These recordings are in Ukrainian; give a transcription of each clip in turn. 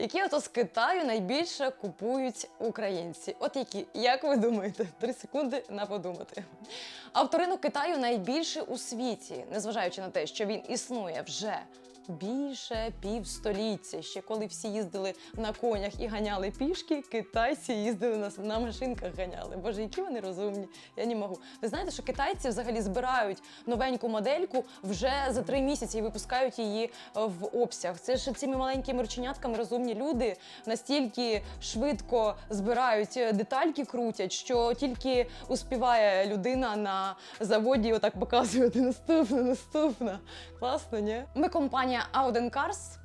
Які ото з Китаю найбільше купують українці? От які, як ви думаєте? Три секунди на подумати. Авторинок Китаю найбільший у світі, незважаючи на те, що він існує вже більше півстоліття. Ще коли всі їздили на конях і ганяли пішки, китайці їздили на, на машинках ганяли. Боже, які вони розумні. Я не можу. Ви знаєте, що китайці взагалі збирають новеньку модельку вже за три місяці і випускають її е, в обсяг. Це ж цими маленькими рученятками розумні люди настільки швидко збирають е, детальки, крутять, що тільки успіває людина на заводі отак показувати наступне, наступне. Класно, ні? Ми компанія Auden Cars.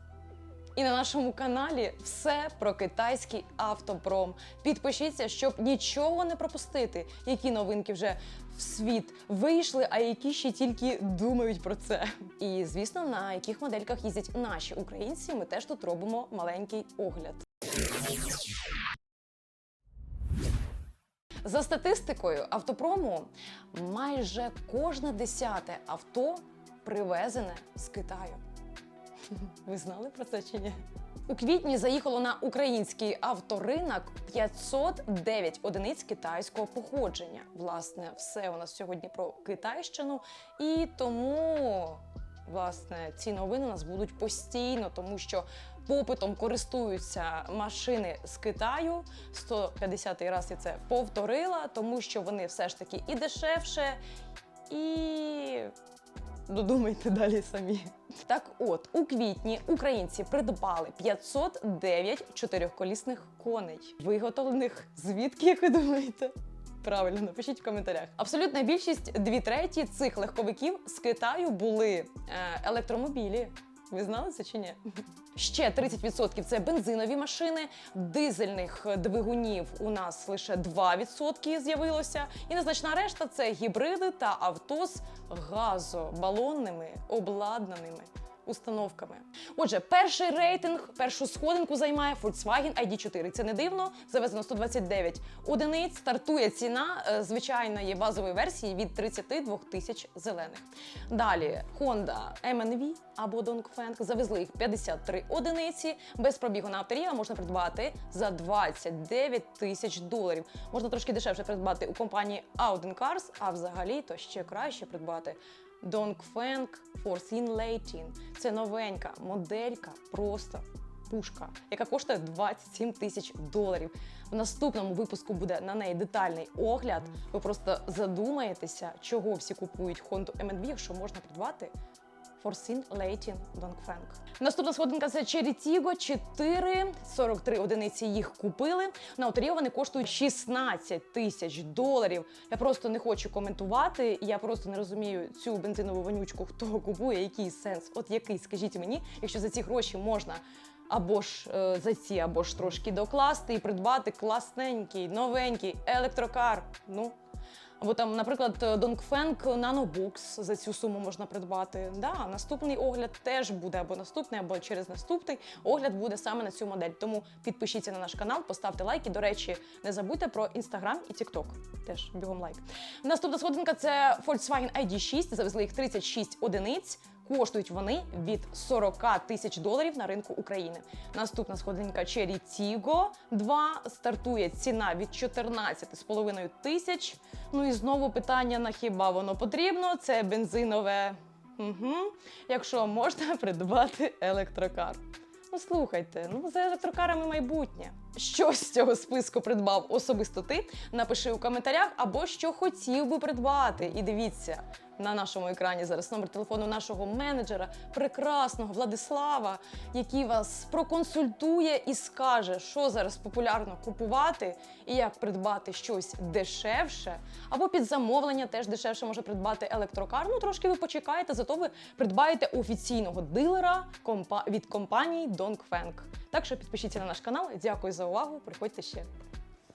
І на нашому каналі все про китайський автопром. Підпишіться, щоб нічого не пропустити, які новинки вже в світ вийшли, а які ще тільки думають про це. І звісно, на яких модельках їздять наші українці. Ми теж тут робимо маленький огляд. За статистикою автопрому, майже кожне десяте авто привезене з Китаю. Ви знали про це чи ні? У квітні заїхало на український авторинок 509 одиниць китайського походження. Власне, все у нас сьогодні про Китайщину, і тому власне ці новини у нас будуть постійно, тому що попитом користуються машини з Китаю. 150-й раз я це повторила, тому що вони все ж таки і дешевше, і Додумайте далі самі. Так от, у квітні українці придбали 509 чотирьохколісних коней, виготовлених звідки, як ви думаєте? Правильно, напишіть в коментарях. Абсолютна більшість, дві треті цих легковиків з Китаю були е, електромобілі. Ви знали це чи ні? Ще 30% це бензинові машини, дизельних двигунів у нас лише 2% з'явилося. І незначна решта це гібриди та авто з газобалонними обладнаними установками. Отже, перший рейтинг, першу сходинку займає Volkswagen ID4. Це не дивно. Завезено 129 одиниць. Стартує ціна е, звичайної базової версії від 32 тисяч зелених. Далі Honda MNV або Dongfeng. Завезли їх 53 одиниці. Без пробігу на авторія можна придбати за 29 тисяч доларів. Можна трошки дешевше придбати у компанії Auden Cars, а взагалі то ще краще придбати Dongfeng Форсін Лейтін Це новенька моделька, просто пушка, яка коштує 27 тисяч доларів. В наступному випуску буде на неї детальний огляд. Ви просто задумаєтеся, чого всі купують Honda MNB, якщо можна придбати Forsin Latin Dongfeng. Наступна сходинка це Cherry Tiggo 4, 43 одиниці їх купили. На авторі вони коштують 16 тисяч доларів. Я просто не хочу коментувати. Я просто не розумію цю бензинову вонючку, хто купує, який сенс. От який, скажіть мені, якщо за ці гроші можна. Або ж е, за ці, або ж трошки докласти і придбати класненький, новенький електрокар. Ну або там, наприклад, Dongfeng Nanobox за цю суму можна придбати. Да, наступний огляд теж буде або наступний, або через наступний огляд буде саме на цю модель. Тому підпишіться на наш канал, поставте лайки. До речі, не забудьте про Instagram і TikTok. Теж бігом лайк. Наступна сходинка це Volkswagen ID6. Завезли їх 36 одиниць. Коштують вони від 40 тисяч доларів на ринку України. Наступна сходинка Cherry Tiggo 2. Стартує ціна від 14,5 тисяч. Ну і знову питання на хіба воно потрібно? Це бензинове. Угу. Якщо можна придбати електрокар. Ну слухайте, ну за електрокарами майбутнє. Що з цього списку придбав особисто ти? Напиши у коментарях або що хотів би придбати. І дивіться на нашому екрані зараз номер телефону нашого менеджера, прекрасного Владислава, який вас проконсультує і скаже, що зараз популярно купувати і як придбати щось дешевше. Або під замовлення теж дешевше може придбати електрокар. Ну трошки ви почекаєте, зато ви придбаєте офіційного дилера від компанії Dongfeng. Так що підпишіться на наш канал. Дякую за увагу. Приходьте ще.